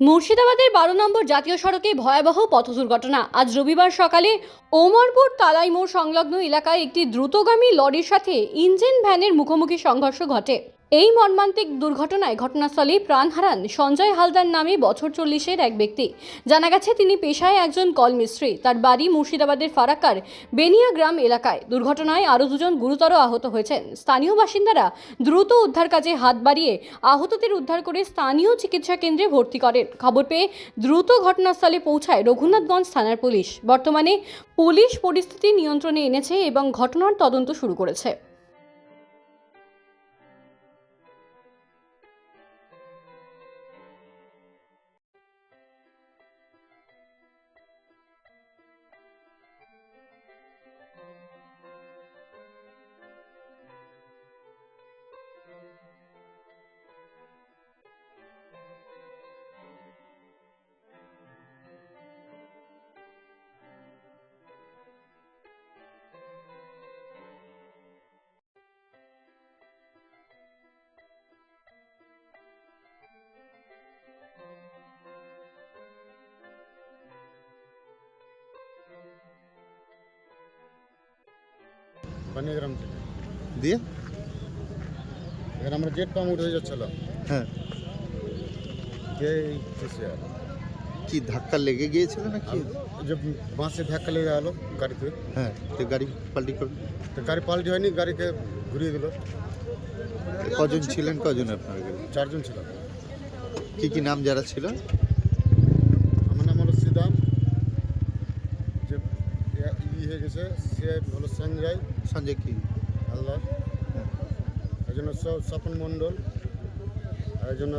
মুর্শিদাবাদের বারো নম্বর জাতীয় সড়কে ভয়াবহ পথ দুর্ঘটনা আজ রবিবার সকালে ওমরপুর তালাইমোড় সংলগ্ন এলাকায় একটি দ্রুতগামী লরির সাথে ইঞ্জিন ভ্যানের মুখোমুখি সংঘর্ষ ঘটে। এই মর্মান্তিক দুর্ঘটনায় ঘটনাস্থলেই প্রাণ হারান সঞ্জয় হালদার নামে বছর চল্লিশের এক ব্যক্তি। জানা গেছে, তিনি পেশায় একজন কলমিস্ত্রি। তার বাড়ি মুর্শিদাবাদের ফারাক্কার বেনিয়া গ্রাম এলাকায়। দুর্ঘটনায় আরও দুজন গুরুতর আহত হয়েছেন। স্থানীয় বাসিন্দারা দ্রুত উদ্ধার কাজে হাত বাড়িয়ে আহতদের উদ্ধার করে স্থানীয় চিকিৎসা কেন্দ্রে ভর্তি করেন। খবর পেয়ে দ্রুত ঘটনাস্থলে পৌঁছায় রঘুনাথগঞ্জ থানার পুলিশ। বর্তমানে পুলিশ পরিস্থিতি নিয়ন্ত্রণে এনেছে এবং ঘটনার তদন্ত শুরু করেছে। পানিগ্রাম থেকে দিয়ে এবার আমরা গেট পাম্প উঠে যাচ্ছিল হ্যাঁ কি ধাক্কা লেগে গিয়েছিল নাকি যে বাঁশে ধাক্কা লেগে গেলো গাড়িতে হ্যাঁ তো গাড়ি পাল্টি করুন তো গাড়ি পাল্টি হয়নি গাড়িকে ঘুরিয়ে দিল কজন ছিলেন কজন আপনার চারজন ছিল কি কি নাম যারা ছিল আমার নাম হলো সিদাম যে ইয়া- ই হয়ে গেছে সে হলো সঞ্জয় সঞ্জয় কি। হালদার। একজন স্বপন মণ্ডল আর একজন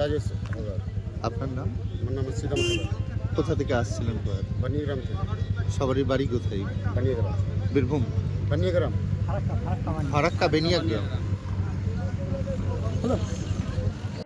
রাজেশ হালদার। আপনার নাম? আমার নাম হালদার। কোথা থেকে আসছিলেন? বানিয়াগ্রাম থেকে। সবারই বাড়ি কোথায়? বানিয়াগ্রাম। বীরভূম? বানিয়াগ্রাম। ফারাক্কা বেনিয়া গ্রাম